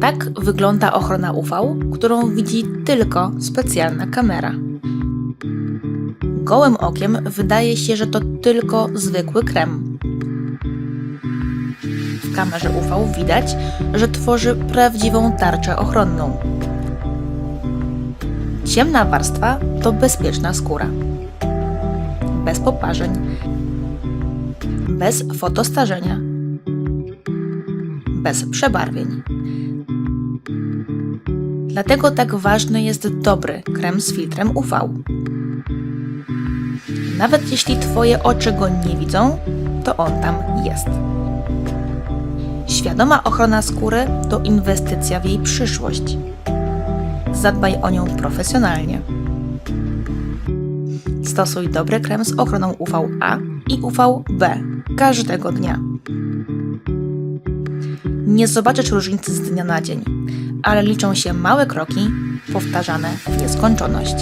Tak wygląda ochrona UV, którą widzi tylko specjalna kamera. Gołym okiem wydaje się, że to tylko zwykły krem. W kamerze UV widać, że tworzy prawdziwą tarczę ochronną. Ciemna warstwa to bezpieczna skóra. Bez poparzeń, bez fotostarzenia, bez przebarwień. Dlatego tak ważny jest dobry krem z filtrem UV. Nawet jeśli Twoje oczy go nie widzą, to on tam jest. Świadoma ochrona skóry to inwestycja w jej przyszłość. Zadbaj o nią profesjonalnie. Stosuj dobry krem z ochroną UVA i UVB każdego dnia. Nie zobaczysz różnicy z dnia na dzień, ale liczą się małe kroki powtarzane w nieskończoność.